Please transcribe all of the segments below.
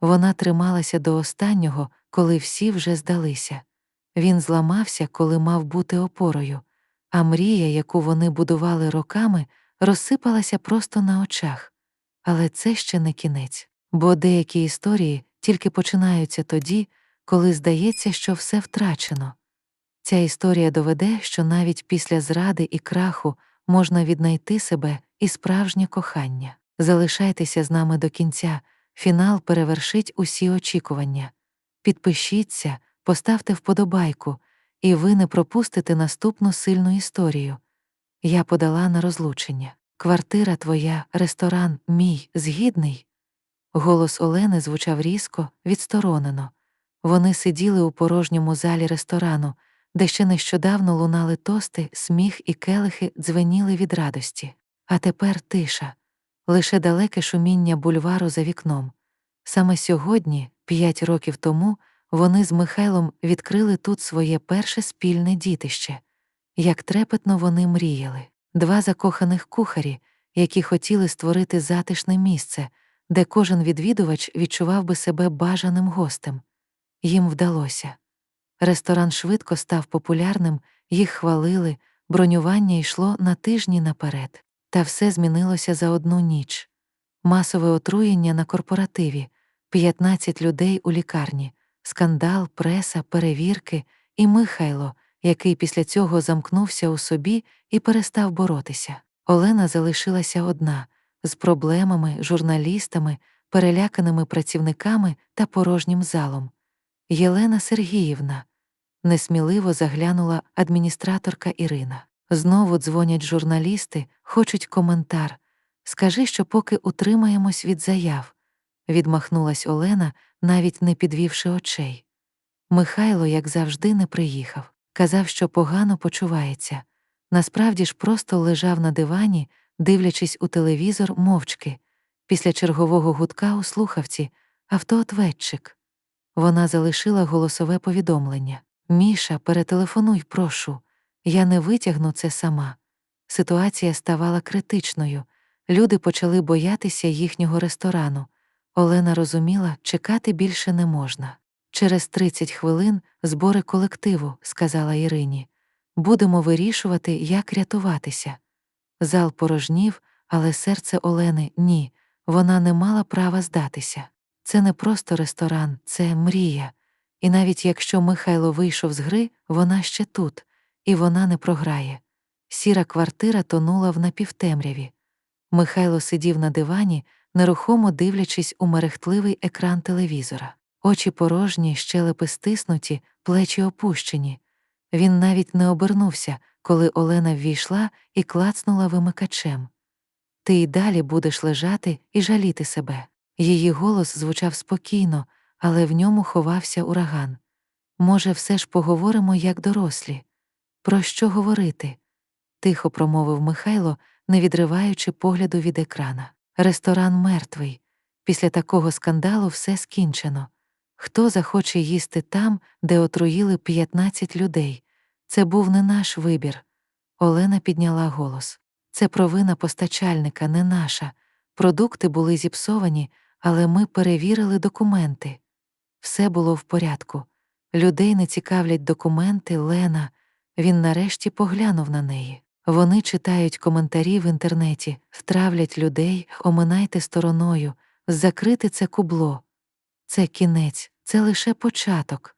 Вона трималася до останнього, коли всі вже здалися. Він зламався, коли мав бути опорою, а мрія, яку вони будували роками, розсипалася просто на очах. Але це ще не кінець, бо деякі історії тільки починаються тоді, коли здається, що все втрачено. Ця історія доведе, що навіть після зради і краху можна віднайти себе і справжнє кохання. Залишайтеся з нами до кінця, фінал перевершить усі очікування. Підпишіться, поставте вподобайку, і ви не пропустите наступну сильну історію. Я подала на розлучення. Квартира твоя, ресторан, мій, згідний. Голос Олени звучав різко, відсторонено. Вони сиділи у порожньому залі ресторану, де ще нещодавно лунали тости, сміх і келихи дзвеніли від радості. А тепер тиша, лише далеке шуміння бульвару за вікном. Саме сьогодні, п'ять років тому, вони з Михайлом відкрили тут своє перше спільне дітище. Як трепетно вони мріяли, два закоханих кухарі, які хотіли створити затишне місце, де кожен відвідувач відчував би себе бажаним гостем. Їм вдалося. Ресторан швидко став популярним, їх хвалили, бронювання йшло на тижні наперед. Та все змінилося за одну ніч. Масове отруєння на корпоративі, 15 людей у лікарні, скандал, преса, перевірки і Михайло, який після цього замкнувся у собі і перестав боротися. Олена залишилася одна з проблемами, журналістами, переляканими працівниками та порожнім залом. Єлена Сергіївна несміливо заглянула адміністраторка Ірина. Знову дзвонять журналісти, хочуть коментар. Скажи, що поки утримаємось від заяв, відмахнулась Олена, навіть не підвівши очей. Михайло, як завжди, не приїхав. Казав, що погано почувається. Насправді ж просто лежав на дивані, дивлячись у телевізор мовчки. Після чергового гудка у слухавці автоответчик. Вона залишила голосове повідомлення. Міша, перетелефонуй, прошу. Я не витягну це сама. Ситуація ставала критичною. Люди почали боятися їхнього ресторану. Олена розуміла, чекати більше не можна. Через 30 хвилин збори колективу, сказала Ірині. Будемо вирішувати, як рятуватися. Зал порожнів, але серце Олени ні, вона не мала права здатися. Це не просто ресторан, це мрія. І навіть якщо Михайло вийшов з гри, вона ще тут, і вона не програє. Сіра квартира тонула в напівтемряві. Михайло сидів на дивані, нерухомо дивлячись у мерехтливий екран телевізора. Очі порожні, щелепи стиснуті, плечі опущені. Він навіть не обернувся, коли Олена ввійшла і клацнула вимикачем. Ти й далі будеш лежати і жаліти себе. Її голос звучав спокійно, але в ньому ховався ураган. Може, все ж поговоримо як дорослі. Про що говорити? тихо промовив Михайло, не відриваючи погляду від екрана. Ресторан мертвий. Після такого скандалу все скінчено. Хто захоче їсти там, де отруїли 15 людей? Це був не наш вибір. Олена підняла голос. Це провина постачальника, не наша. Продукти були зіпсовані, але ми перевірили документи. Все було в порядку. Людей не цікавлять документи, Лена. Він нарешті поглянув на неї. Вони читають коментарі в інтернеті, втравлять людей, оминайте стороною, закрити це кубло. Це кінець, це лише початок.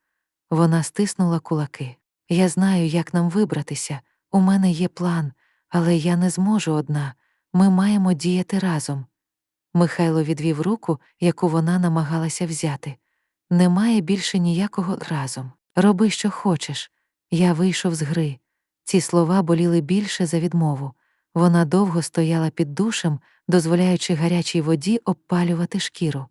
Вона стиснула кулаки. Я знаю, як нам вибратися. У мене є план, але я не зможу одна. Ми маємо діяти разом. Михайло відвів руку, яку вона намагалася взяти. Немає більше ніякого разом. Роби, що хочеш. Я вийшов з гри. Ці слова боліли більше за відмову. Вона довго стояла під душем, дозволяючи гарячій воді обпалювати шкіру.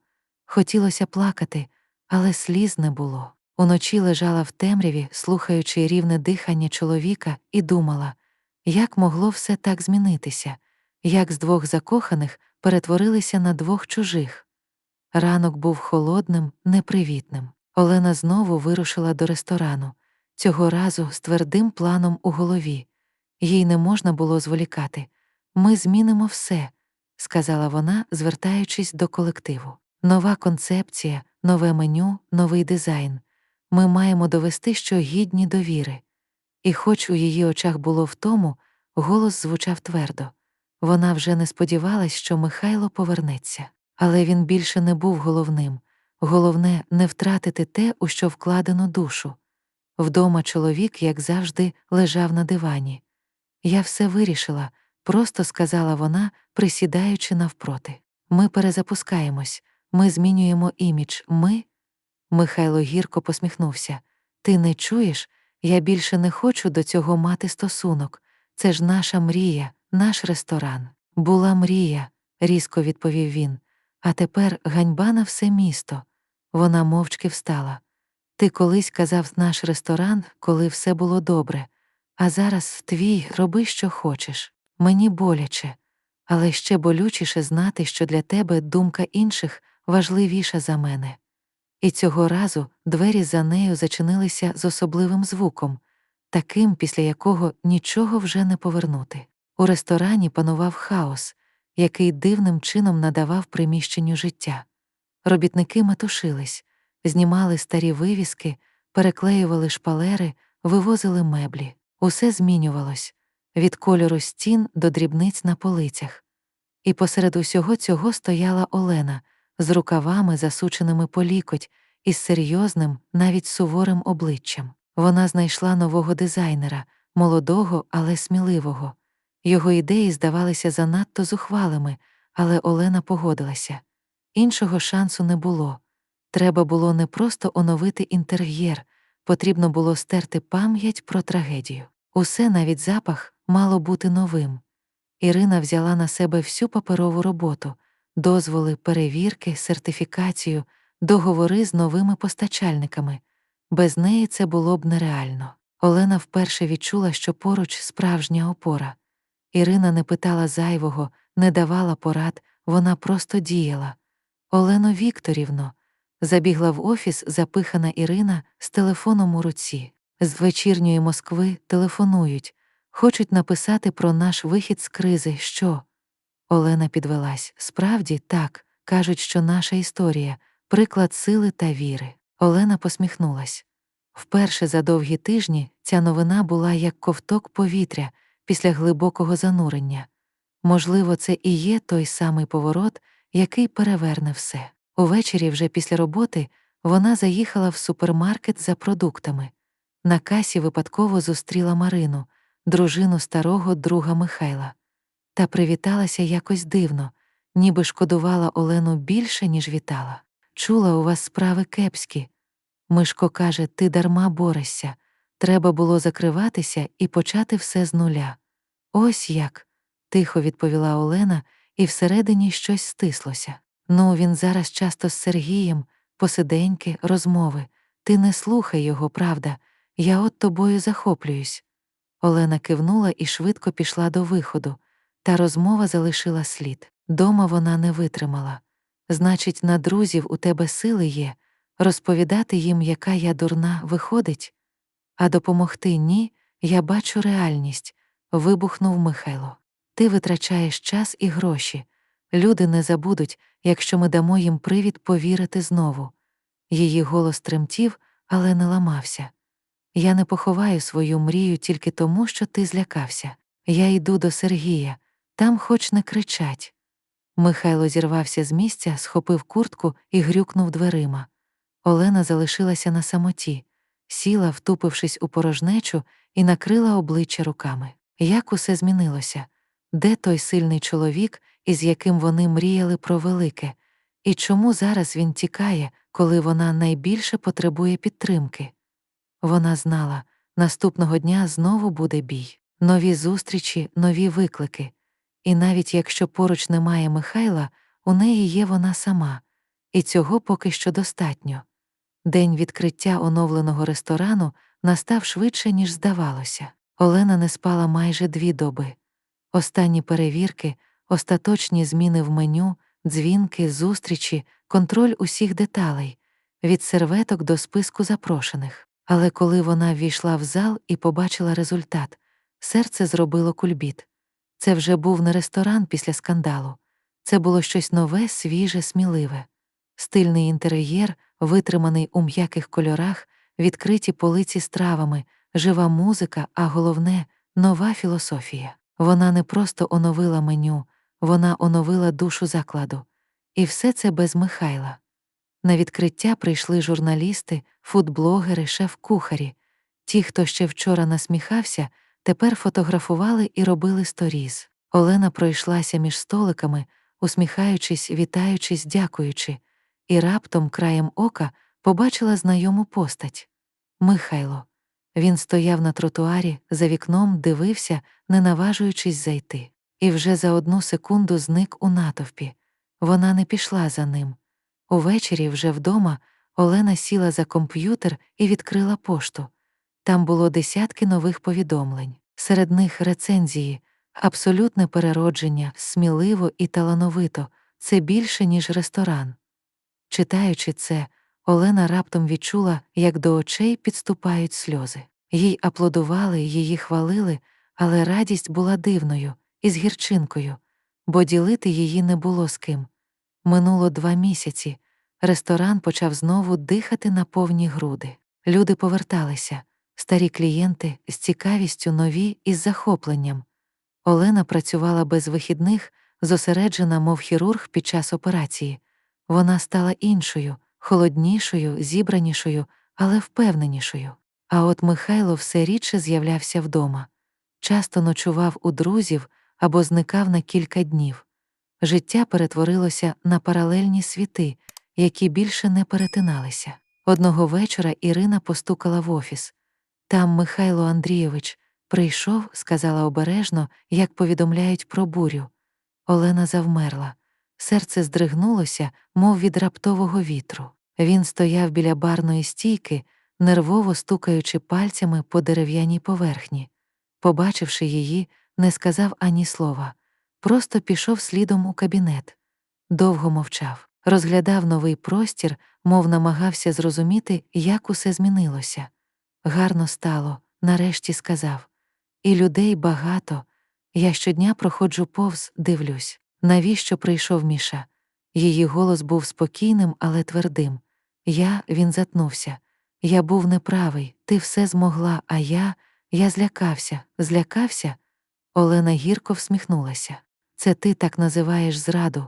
Хотілося плакати, але сліз не було. Уночі лежала в темряві, слухаючи рівне дихання чоловіка, і думала, як могло все так змінитися, як з двох закоханих перетворилися на двох чужих. Ранок був холодним, непривітним. Олена знову вирушила до ресторану, цього разу з твердим планом у голові. Їй не можна було зволікати. Ми змінимо все, сказала вона, звертаючись до колективу. Нова концепція, нове меню, новий дизайн. Ми маємо довести, що гідні довіри. І хоч у її очах було втому, голос звучав твердо. Вона вже не сподівалась, що Михайло повернеться. Але він більше не був головним. Головне не втратити те, у що вкладено душу. Вдома чоловік, як завжди, лежав на дивані. Я все вирішила, просто сказала вона, присідаючи навпроти. Ми перезапускаємось, ми змінюємо імідж, ми. Михайло гірко посміхнувся. Ти не чуєш? Я більше не хочу до цього мати стосунок. Це ж наша мрія, наш ресторан. Була мрія, різко відповів він. А тепер ганьба на все місто. Вона мовчки встала. Ти колись казав наш ресторан, коли все було добре, а зараз твій роби, що хочеш. Мені боляче, але ще болючіше знати, що для тебе думка інших важливіша за мене. І цього разу двері за нею зачинилися з особливим звуком, таким, після якого нічого вже не повернути. У ресторані панував хаос, який дивним чином надавав приміщенню життя. Робітники метушились, знімали старі вивіски, переклеювали шпалери, вивозили меблі. Усе змінювалось від кольору стін до дрібниць на полицях. І посеред усього цього стояла Олена з рукавами, засученими по лікоть, із серйозним, навіть суворим обличчям. Вона знайшла нового дизайнера, молодого, але сміливого. Його ідеї здавалися занадто зухвалими, але Олена погодилася. Іншого шансу не було. Треба було не просто оновити інтер'єр, потрібно було стерти пам'ять про трагедію. Усе, навіть запах, мало бути новим. Ірина взяла на себе всю паперову роботу, дозволи, перевірки, сертифікацію, договори з новими постачальниками. Без неї це було б нереально. Олена вперше відчула, що поруч справжня опора. Ірина не питала зайвого, не давала порад, вона просто діяла. Олено Вікторівно, забігла в офіс запихана Ірина з телефоном у руці. З вечірньої Москви телефонують, хочуть написати про наш вихід з кризи. Що? Олена підвелась. Справді, так, кажуть, що наша історія, приклад сили та віри. Олена посміхнулась. Вперше за довгі тижні ця новина була як ковток повітря після глибокого занурення. Можливо, це і є той самий поворот, який переверне все. Увечері, вже після роботи, вона заїхала в супермаркет за продуктами. На касі випадково зустріла Марину, дружину старого друга Михайла, та привіталася якось дивно, ніби шкодувала Олену більше, ніж вітала. Чула, у вас справи кепські. Мишко каже, ти дарма борешся. Треба було закриватися і почати все з нуля. Ось як, тихо відповіла Олена, і всередині щось стислося. Ну, він зараз часто з Сергієм, посиденьки, розмови. Ти не слухай його, правда, я от тобою захоплююсь. Олена кивнула і швидко пішла до виходу, та розмова залишила слід. Дома вона не витримала. Значить, на друзів у тебе сили є, розповідати їм, яка я дурна, виходить, а допомогти ні, я бачу реальність, вибухнув Михайло. Ти витрачаєш час і гроші. Люди не забудуть, якщо ми дамо їм привід повірити знову. Її голос тремтів, але не ламався. Я не поховаю свою мрію тільки тому, що ти злякався. Я йду до Сергія, там хоч не кричать. Михайло зірвався з місця, схопив куртку і грюкнув дверима. Олена залишилася на самоті, сіла, втупившись у порожнечу, і накрила обличчя руками. Як усе змінилося? Де той сильний чоловік, із яким вони мріяли про велике, і чому зараз він тікає, коли вона найбільше потребує підтримки? Вона знала, наступного дня знову буде бій, нові зустрічі, нові виклики. І навіть якщо поруч немає Михайла, у неї є вона сама, і цього поки що достатньо. День відкриття оновленого ресторану настав швидше, ніж здавалося. Олена не спала майже дві доби. Останні перевірки, остаточні зміни в меню, дзвінки, зустрічі, контроль усіх деталей, від серветок до списку запрошених. Але коли вона ввійшла в зал і побачила результат, серце зробило кульбіт. Це вже був не ресторан після скандалу, це було щось нове, свіже, сміливе. стильний інтер'єр, витриманий у м'яких кольорах, відкриті полиці з травами, жива музика, а головне нова філософія. Вона не просто оновила меню, вона оновила душу закладу. І все це без Михайла. На відкриття прийшли журналісти, фудблогери, шеф-кухарі. Ті, хто ще вчора насміхався, тепер фотографували і робили сторіз. Олена пройшлася між столиками, усміхаючись, вітаючись, дякуючи, і раптом, краєм ока, побачила знайому постать Михайло. Він стояв на тротуарі, за вікном дивився, не наважуючись зайти, і вже за одну секунду зник у натовпі. Вона не пішла за ним. Увечері, вже вдома, Олена сіла за комп'ютер і відкрила пошту. Там було десятки нових повідомлень, серед них рецензії, абсолютне переродження, сміливо і талановито, це більше, ніж ресторан. Читаючи це, Олена раптом відчула, як до очей підступають сльози. Їй аплодували, її хвалили, але радість була дивною, із гірчинкою, бо ділити її не було з ким. Минуло два місяці. Ресторан почав знову дихати на повні груди. Люди поверталися, старі клієнти з цікавістю нові із захопленням. Олена працювала без вихідних, зосереджена, мов хірург під час операції. Вона стала іншою, холоднішою, зібранішою, але впевненішою. А от Михайло все рідше з'являвся вдома. Часто ночував у друзів або зникав на кілька днів. Життя перетворилося на паралельні світи, які більше не перетиналися. Одного вечора Ірина постукала в офіс. Там Михайло Андрійович прийшов, сказала обережно, як повідомляють про бурю. Олена завмерла. Серце здригнулося, мов від раптового вітру. Він стояв біля барної стійки, нервово стукаючи пальцями по дерев'яній поверхні. Побачивши її, не сказав ані слова, просто пішов слідом у кабінет. Довго мовчав, розглядав новий простір, мов намагався зрозуміти, як усе змінилося. Гарно стало, нарешті сказав. І людей багато. Я щодня проходжу повз, дивлюсь. Навіщо прийшов Міша? Її голос був спокійним, але твердим. Я, він затнувся. Я був неправий, ти все змогла, а я. Я злякався, злякався. Олена гірко всміхнулася. Це ти так називаєш зраду.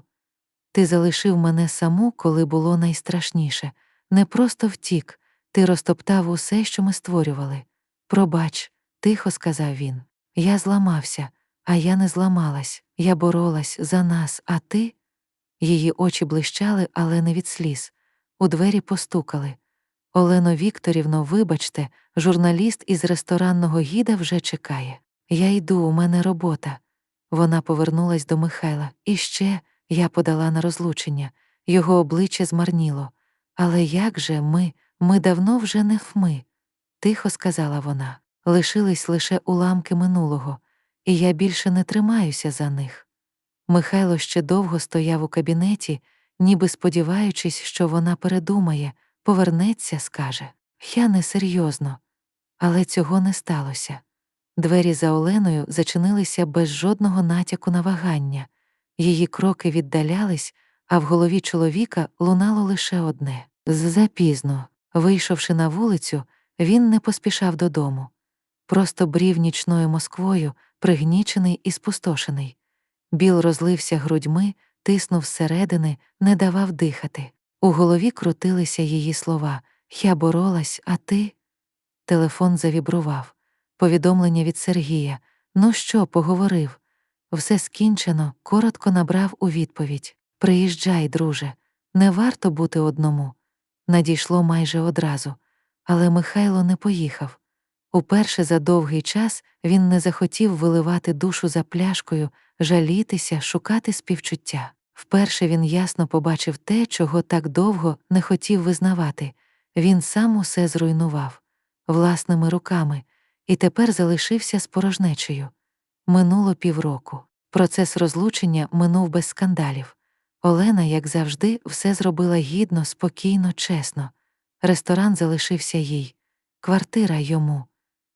Ти залишив мене саму, коли було найстрашніше. Не просто втік, ти розтоптав усе, що ми створювали. Пробач, тихо сказав він. Я зламався, а я не зламалась. Я боролась за нас, а ти. Її очі блищали, але не від сліз. У двері постукали. Олено Вікторівно, вибачте, журналіст із ресторанного гіда вже чекає. Я йду, у мене робота. Вона повернулась до Михайла. І ще я подала на розлучення. Його обличчя змарніло. Але як же ми, ми давно вже не хми, тихо сказала вона. Лишились лише уламки минулого, і я більше не тримаюся за них. Михайло ще довго стояв у кабінеті, ніби сподіваючись, що вона передумає, повернеться, скаже Я не серйозно. Але цього не сталося. Двері за Оленою зачинилися без жодного натяку на вагання, її кроки віддалялись, а в голові чоловіка лунало лише одне запізно. Вийшовши на вулицю, він не поспішав додому. Просто брів нічною Москвою, пригнічений і спустошений. Біл розлився грудьми, тиснув зсередини, не давав дихати. У голові крутилися її слова Я боролась, а ти. Телефон завібрував. Повідомлення від Сергія. Ну що, поговорив? Все скінчено, коротко набрав у відповідь Приїжджай, друже, не варто бути одному. Надійшло майже одразу, але Михайло не поїхав. Уперше за довгий час він не захотів виливати душу за пляшкою, жалітися, шукати співчуття. Вперше він ясно побачив те, чого так довго не хотів визнавати він сам усе зруйнував власними руками, і тепер залишився з порожнечею. Минуло півроку. Процес розлучення минув без скандалів. Олена, як завжди, все зробила гідно, спокійно, чесно. Ресторан залишився їй, квартира йому.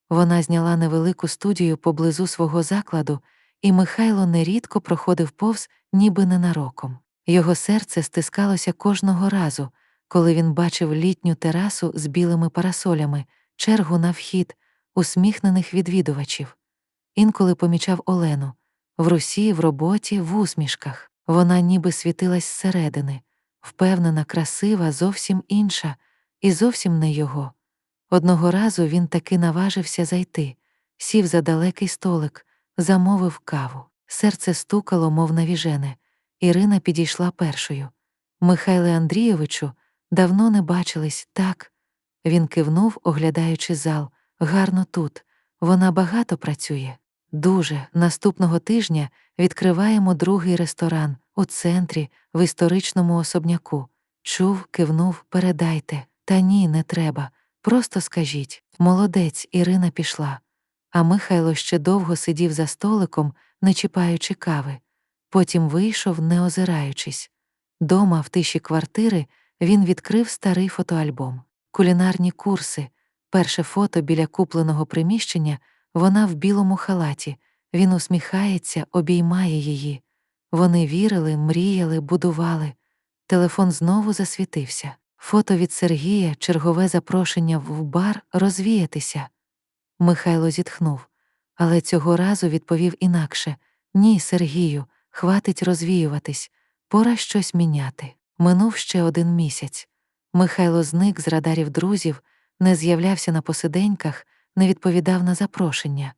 Вона зняла невелику студію поблизу свого закладу, і Михайло нерідко проходив повз, ніби ненароком. Його серце стискалося кожного разу, коли він бачив літню терасу з білими парасолями, чергу на вхід, усміхнених відвідувачів. Інколи помічав Олену в русі, в роботі, в усмішках. Вона ніби світилась зсередини, впевнена, красива, зовсім інша, і зовсім не його. Одного разу він таки наважився зайти, сів за далекий столик, замовив каву. Серце стукало, мов навіжене. Ірина підійшла першою. Михайле Андрійовичу, давно не бачились, так. Він кивнув, оглядаючи зал. Гарно тут. Вона багато працює. Дуже. Наступного тижня відкриваємо другий ресторан у центрі, в історичному особняку. Чув, кивнув, передайте. Та ні, не треба. Просто скажіть молодець, Ірина пішла. А Михайло ще довго сидів за столиком, не чіпаючи кави. Потім вийшов, не озираючись. Дома, в тиші квартири, він відкрив старий фотоальбом, кулінарні курси, перше фото біля купленого приміщення, вона в білому халаті, він усміхається, обіймає її. Вони вірили, мріяли, будували. Телефон знову засвітився. Фото від Сергія, чергове запрошення в бар розвіятися. Михайло зітхнув, але цього разу відповів інакше Ні, Сергію, хватить розвіюватись, пора щось міняти. Минув ще один місяць. Михайло зник з радарів друзів, не з'являвся на посиденьках, не відповідав на запрошення.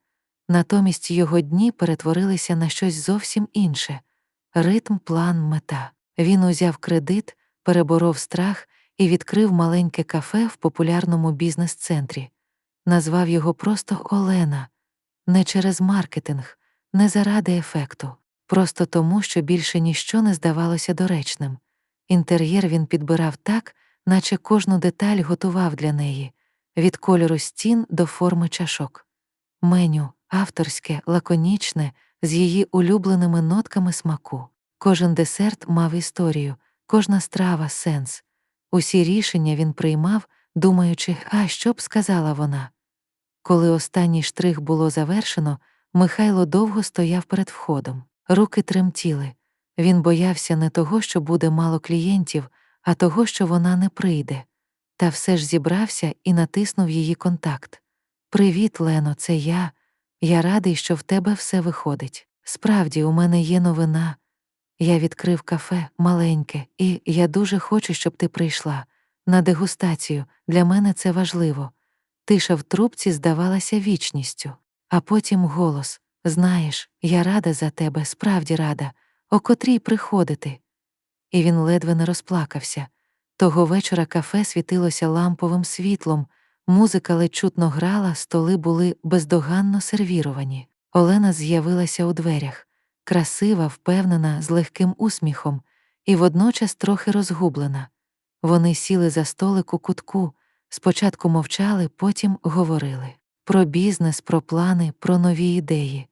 Натомість його дні перетворилися на щось зовсім інше ритм, план, мета. Він узяв кредит, переборов страх і відкрив маленьке кафе в популярному бізнес-центрі. Назвав його просто Олена, не через маркетинг, не заради ефекту, просто тому, що більше ніщо не здавалося доречним. Інтер'єр він підбирав так, наче кожну деталь готував для неї від кольору стін до форми чашок. Меню авторське, лаконічне, з її улюбленими нотками смаку. Кожен десерт мав історію, кожна страва сенс. Усі рішення він приймав, думаючи, а що б сказала вона. Коли останній штрих було завершено, Михайло довго стояв перед входом. Руки тремтіли. Він боявся не того, що буде мало клієнтів, а того, що вона не прийде. Та все ж зібрався і натиснув її контакт. Привіт, Лено, це я. Я радий, що в тебе все виходить. Справді, у мене є новина. Я відкрив кафе маленьке, і я дуже хочу, щоб ти прийшла. На дегустацію для мене це важливо. Тиша в трубці здавалася вічністю, а потім голос Знаєш, я рада за тебе, справді рада, о котрій приходити. І він ледве не розплакався. Того вечора кафе світилося ламповим світлом, музика ледь чутно грала, столи були бездоганно сервіровані. Олена з'явилася у дверях, красива, впевнена, з легким усміхом, і водночас трохи розгублена. Вони сіли за столик у кутку, спочатку мовчали, потім говорили про бізнес, про плани, про нові ідеї.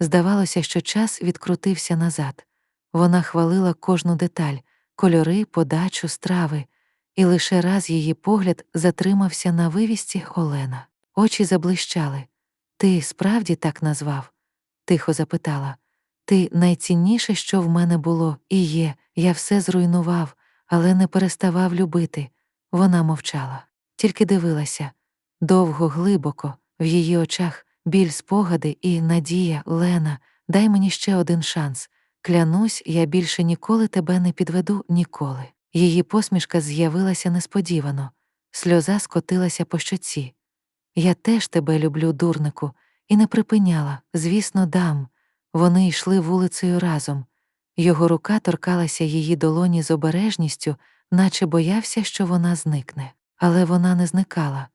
Здавалося, що час відкрутився назад. Вона хвалила кожну деталь кольори, подачу, страви, і лише раз її погляд затримався на вивісті Олена. Очі заблищали. Ти справді так назвав? тихо запитала. Ти найцінніше, що в мене було, і є, я все зруйнував, але не переставав любити. Вона мовчала, тільки дивилася довго, глибоко, в її очах біль спогади і надія, Лена, дай мені ще один шанс. Клянусь, я більше ніколи тебе не підведу ніколи. Її посмішка з'явилася несподівано, сльоза скотилася по щоці. Я теж тебе люблю, дурнику, і не припиняла, звісно, дам. Вони йшли вулицею разом. Його рука торкалася її долоні з обережністю, наче боявся, що вона зникне. Але вона не зникала.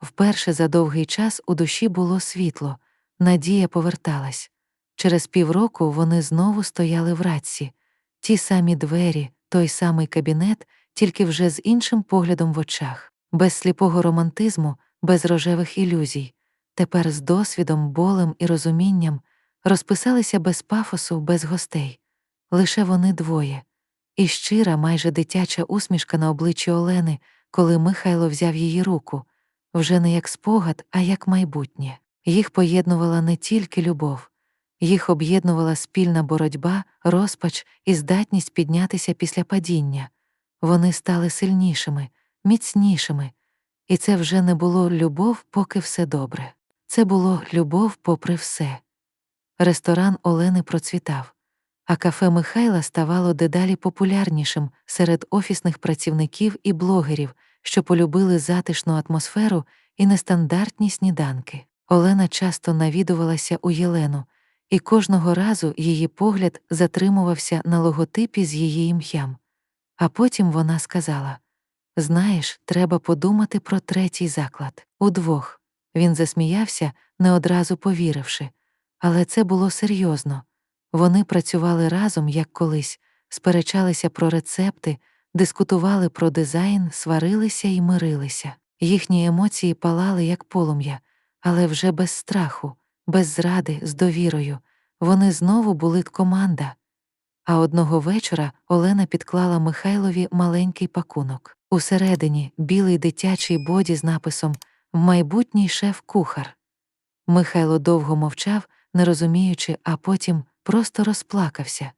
Вперше за довгий час у душі було світло, надія поверталась. Через півроку вони знову стояли в радці, ті самі двері, той самий кабінет, тільки вже з іншим поглядом в очах, без сліпого романтизму, без рожевих ілюзій, тепер з досвідом, болем і розумінням розписалися без пафосу, без гостей. Лише вони двоє, і щира, майже дитяча усмішка на обличчі Олени, коли Михайло взяв її руку, вже не як спогад, а як майбутнє. Їх поєднувала не тільки любов, Їх об'єднувала спільна боротьба, розпач і здатність піднятися після падіння. Вони стали сильнішими, міцнішими, і це вже не було любов, поки все добре. Це було любов попри все. Ресторан Олени процвітав, а кафе Михайла ставало дедалі популярнішим серед офісних працівників і блогерів, що полюбили затишну атмосферу і нестандартні сніданки. Олена часто навідувалася у Єлену, і кожного разу її погляд затримувався на логотипі з її ім'ям. А потім вона сказала: Знаєш, треба подумати про третій заклад. Удвох. Він засміявся, не одразу повіривши. Але це було серйозно. Вони працювали разом, як колись, сперечалися про рецепти, дискутували про дизайн, сварилися і мирилися. Їхні емоції палали, як полум'я, але вже без страху, без зради, з довірою. Вони знову були команда. А одного вечора Олена підклала Михайлові маленький пакунок. Усередині білий дитячий боді з написом Майбутній шеф-кухар. Михайло довго мовчав, не розуміючи, а потім просто розплакався.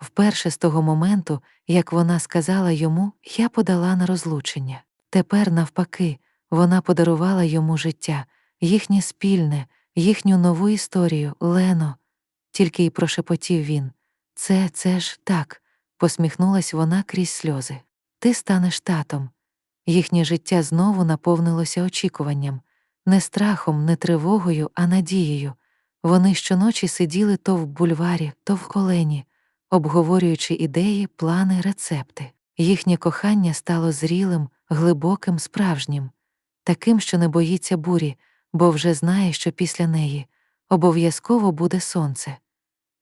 Вперше з того моменту, як вона сказала йому, я подала на розлучення. Тепер, навпаки, вона подарувала йому життя, їхнє спільне, їхню нову історію, Лено. Тільки й прошепотів він. Це, це ж так, посміхнулась вона крізь сльози. Ти станеш татом. Їхнє життя знову наповнилося очікуванням, не страхом, не тривогою, а надією. Вони щоночі сиділи то в бульварі, то в колені, обговорюючи ідеї, плани, рецепти. Їхнє кохання стало зрілим, глибоким, справжнім, таким, що не боїться бурі, бо вже знає, що після неї обов'язково буде сонце.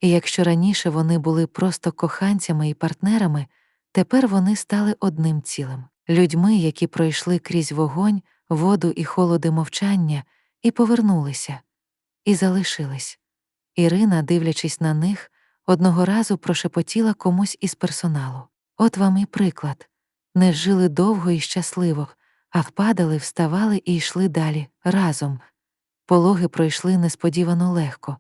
І якщо раніше вони були просто коханцями і партнерами, тепер вони стали одним цілим, людьми, які пройшли крізь вогонь, воду і холоди мовчання, і повернулися, і залишились. Ірина, дивлячись на них, одного разу прошепотіла комусь із персоналу. От вам і приклад не жили довго і щасливо, а впадали, вставали і йшли далі разом. Пологи пройшли несподівано легко.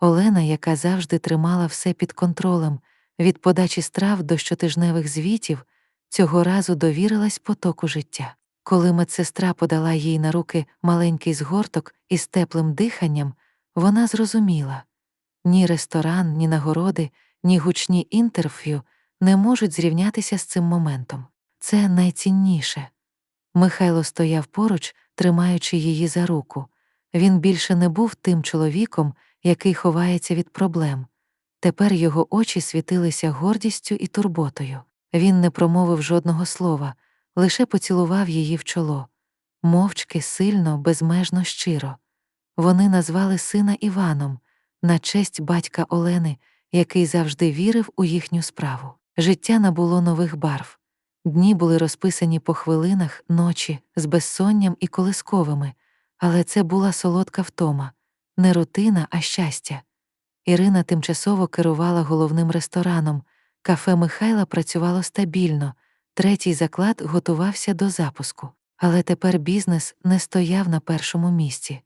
Олена, яка завжди тримала все під контролем, від подачі страв до щотижневих звітів, цього разу довірилась потоку життя. Коли медсестра подала їй на руки маленький згорток із теплим диханням, вона зрозуміла ні ресторан, ні нагороди, ні гучні інтерв'ю не можуть зрівнятися з цим моментом. Це найцінніше. Михайло стояв поруч, тримаючи її за руку. Він більше не був тим чоловіком, який ховається від проблем. Тепер його очі світилися гордістю і турботою. Він не промовив жодного слова, лише поцілував її в чоло, мовчки, сильно, безмежно щиро. Вони назвали сина Іваном на честь батька Олени, який завжди вірив у їхню справу. Життя набуло нових барв. Дні були розписані по хвилинах, ночі, з безсонням і колисковими, але це була солодка втома, не рутина, а щастя. Ірина тимчасово керувала головним рестораном, кафе Михайла працювало стабільно, третій заклад готувався до запуску. Але тепер бізнес не стояв на першому місці.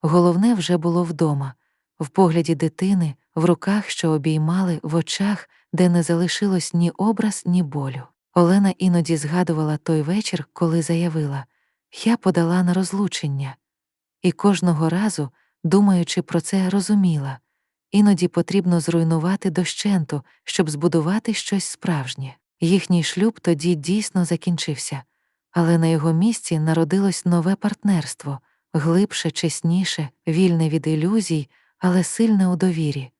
Головне вже було вдома, в погляді дитини, в руках, що обіймали, в очах, де не залишилось ні образ, ні болю. Олена іноді згадувала той вечір, коли заявила Я подала на розлучення. І кожного разу, думаючи про це, розуміла іноді потрібно зруйнувати дощенту, щоб збудувати щось справжнє. Їхній шлюб тоді дійсно закінчився, але на його місці народилось нове партнерство глибше, чесніше, вільне від ілюзій, але сильне у довірі.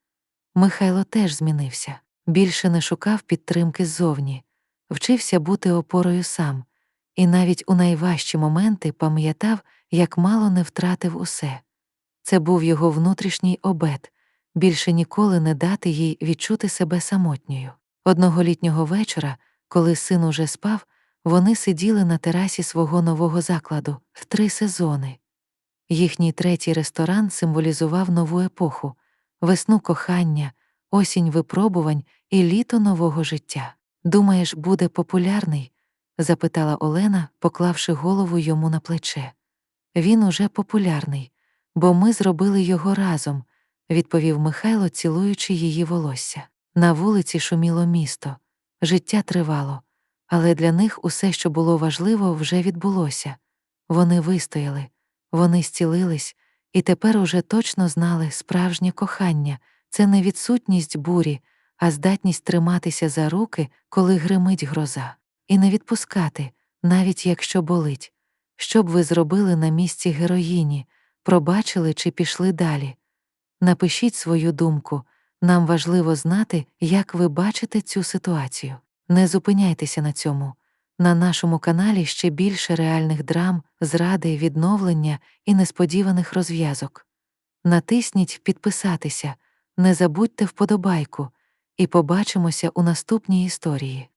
Михайло теж змінився, більше не шукав підтримки ззовні, вчився бути опорою сам, і навіть у найважчі моменти пам'ятав, як мало не втратив усе. Це був його внутрішній обет більше ніколи не дати їй відчути себе самотньою. Одного літнього вечора, коли син уже спав, вони сиділи на терасі свого нового закладу в три сезони. Їхній третій ресторан символізував нову епоху, весну кохання, осінь випробувань і літо нового життя. Думаєш, буде популярний? запитала Олена, поклавши голову йому на плече. Він уже популярний, бо ми зробили його разом. відповів Михайло, цілуючи її волосся. На вулиці шуміло місто, життя тривало, але для них усе, що було важливо, вже відбулося. Вони вистояли, вони зцілились, і тепер уже точно знали справжнє кохання це не відсутність бурі, а здатність триматися за руки, коли гримить гроза, і не відпускати, навіть якщо болить. Що б ви зробили на місці героїні, пробачили чи пішли далі? Напишіть свою думку. Нам важливо знати, як ви бачите цю ситуацію. Не зупиняйтеся на цьому. На нашому каналі ще більше реальних драм, зради, відновлення і несподіваних розв'язок. Натисніть підписатися, не забудьте вподобайку, і побачимося у наступній історії.